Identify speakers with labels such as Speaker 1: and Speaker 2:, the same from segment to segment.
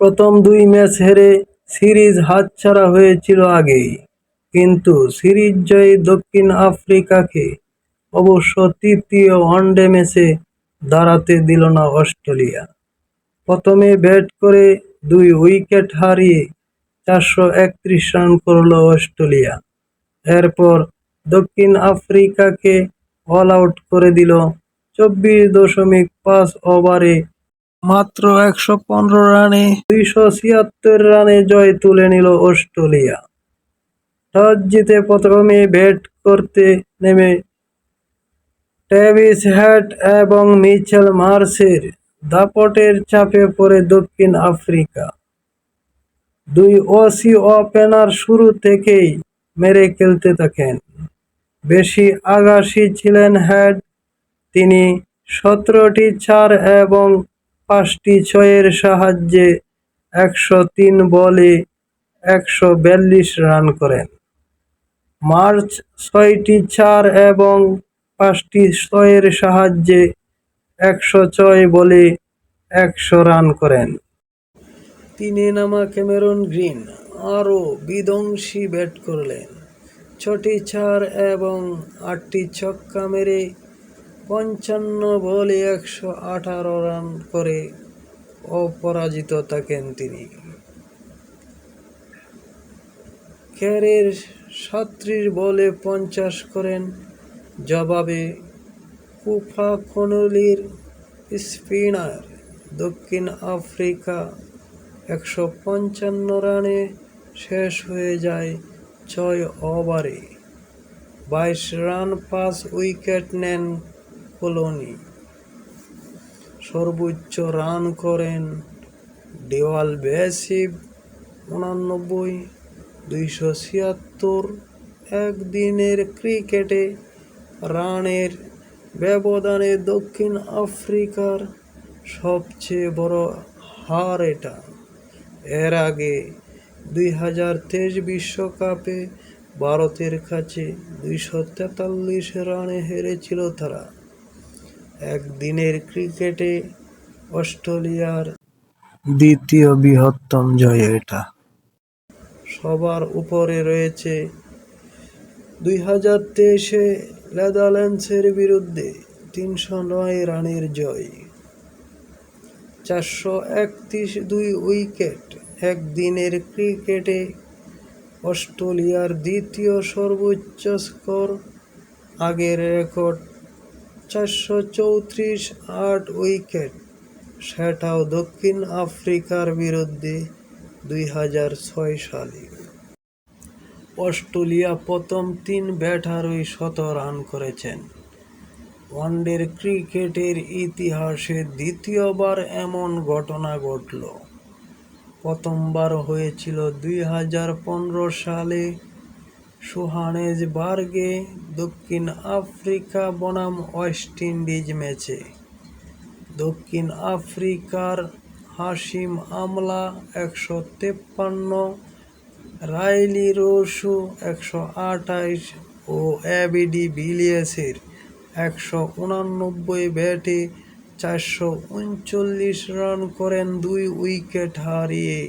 Speaker 1: প্রথম দুই ম্যাচ হেরে সিরিজ হাতছাড়া হয়েছিল আগেই। কিন্তু সিরিজ জয়ী দক্ষিণ আফ্রিকাকে অবশ্য তৃতীয় ওয়ানডে ম্যাচে দাঁড়াতে দিল না অস্ট্রেলিয়া। প্রথমে ব্যাট করে দুই উইকেট হারিয়ে চারশো একত্রিশ রান করল অস্ট্রেলিয়া। এরপর দক্ষিণ আফ্রিকাকে অল আউট করে দিল চব্বিশ দশমিক পাঁচ ওভারে মাত্র একশো পনেরো রানে দুইশো ছিয়াত্তর রানে জয় তুলে নিল অস্ট্রেলিয়া। টস জিতে প্রথমে ব্যাট করতে নেমে ট্রেভিস হ্যাট এবং মিচেল মার্সের দাপটের চাপে পড়ে দক্ষিণ আফ্রিকা। দুই অসি ওপেনার শুরু থেকেই মেরে খেলতে থাকেন। বেশি আগাসী ছিলেন হেড তিনি সতেরোটি চার এবং পাঁচটি ছয়ের সাহায্যে একশো তিন বলে একশো বিয়াল্লিশ রান করেন। মার্চ ছয়টি চার এবং পাঁচটি ছয়ের সাহায্যে একশো ছয় বলে একশো রান করেন। তিনে নামা ক্যামেরন গ্রিন আরও বিধ্বংসী ব্যাট করলেন। ছটি চার এবং আটটি ছক্কা মেরে পঞ্চান্ন বলে একশো আঠারো রান করে অপরাজিত থাকেন তিনি। ক্যারের সাত্রিশ বলে পঞ্চাশ করেন। জবাবে কুফা খনলির স্পিনার দক্ষিণ আফ্রিকা একশো পঞ্চান্ন রানে শেষ হয়ে যায় ছয় ওভারে। বাইশ রান, পাঁচ উইকেট নেন কলোনি সর্বোচ্চ রান করেন দেওয়াল বেসিব উনানব্বই, দুইশো ছিয়াত্তর একদিনের ক্রিকেটে রানের ব্যবধানে দক্ষিণ আফ্রিকার সবচেয়ে বড় হার এটা। এর আগে দুই হাজার তেইশ বিশ্বকাপে ভারতের কাছে দুইশো তেতাল্লিশ রানে হেরেছিল তারা। একদিনের ক্রিকেটে অস্ট্রেলিয়ার দ্বিতীয় বৃহত্তম জয় এটা। সবার উপরে রয়েছে দুই হাজার তেইশে নেদারল্যান্ডসের বিরুদ্ধে তিনশো নয় রানের জয়। চারশো একত্রিশ দুই উইকেট একদিনের ক্রিকেটে অস্ট্রেলিয়ার দ্বিতীয় সর্বোচ্চ স্কোর, আগের রেকর্ড চারশো চৌত্রিশ আট উইকেট। সেটাও দক্ষিণ আফ্রিকার বিরুদ্ধে দুই হাজার ছয় সালে। অস্ট্রেলিয়া প্রথম তিন ব্যাটারই শত রান করেছেন। ওয়ানডের ক্রিকেটের ইতিহাসে দ্বিতীয়বার এমন ঘটনা ঘটল। প্রথমবার হয়েছিল দুই হাজার পনেরো সালে সোহানেজবার্গে দক্ষিণ আফ্রিকা, বনাম, ওয়েস্ট ইন্ডিজ ম্যাচে। দক্ষিণ আফ্রিকার হাসিম আমলা একশো তেপ্পান্ন, রাইলি রোসু একশো আঠাইশ ও অ্যাবিডি বিলিয়াসের একশো উনানব্বই ব্যাটে চারশো উনচল্লিশ রান করেন দুই উইকেট হারিয়ে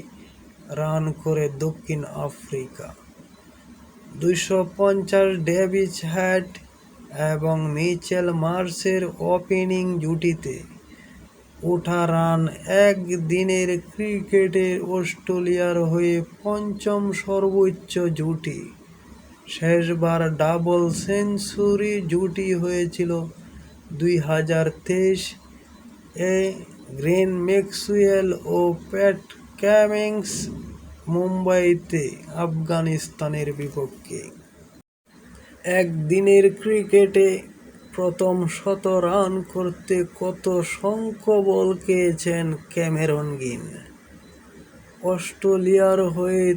Speaker 1: রান করে দক্ষিণ আফ্রিকা। দুইশো পঞ্চাশ ডেভিস হ্যাট এবং মিচেল মার্সের ওপেনিং জুটিতে ওঠা রান একদিনের ক্রিকেটে অস্ট্রেলিয়ার হয়ে পঞ্চম সর্বোচ্চ জুটি। শেষবার ডাবল সেঞ্চুরি জুটি হয়েছিল দুই হাজার তেইশ এ গ্রেন ম্যাক্সওয়েল ও প্যাট ক্যামিংস মুম্বাইতে আফগানিস্তানের বিপক্ষে। একদিনের ক্রিকেটে প্রথম শত রান করতে কত বল খেয়েছেন ক্যামেরন গিন অস্ট্রেলিয়ার হয়ে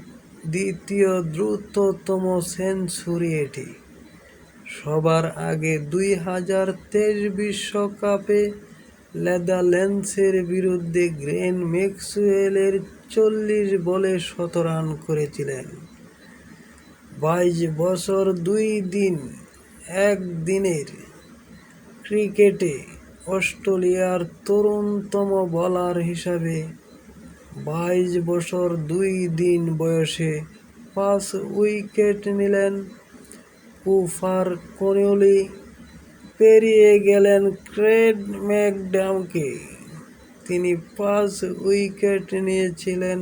Speaker 1: দ্বিতীয় দ্রুততম সেঞ্চুরি এটি। সবার আগে দুই হাজার তেইশ বিশ্বকাপে নেদারল্যান্ডসের বিরুদ্ধে গ্রেন ম্যাক্সওয়েলের চল্লিশ বলে শত রান করেছিলেন। বাইশ বছর দুই দিন একদিনের ক্রিকেটে অস্ট্রেলিয়ার তরুণতম বলার হিসাবে বাইশ বছর দুই দিন বয়সে পাঁচ উইকেট নিলেন। কুফার কনুলি পেরিয়ে গেলেন ক্রেড ম্যাকডামকে। তিনি পাঁচ উইকেট নিয়েছিলেন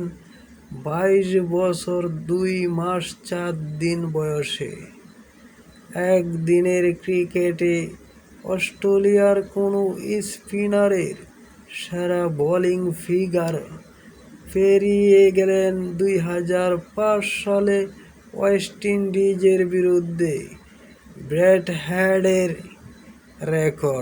Speaker 1: বাইশ বছর দুই মাস চার দিন বয়সে। একদিনের ক্রিকেটে অস্ট্রেলিয়ার কোনো স্পিনারের সেরা বোলিং ফিগার পেরিয়ে গেলেন দুই হাজার পাঁচ সালে ওয়েস্ট ইন্ডিজের বিরুদ্ধে ব্র্যাড হ্যাডের রেকর্ড।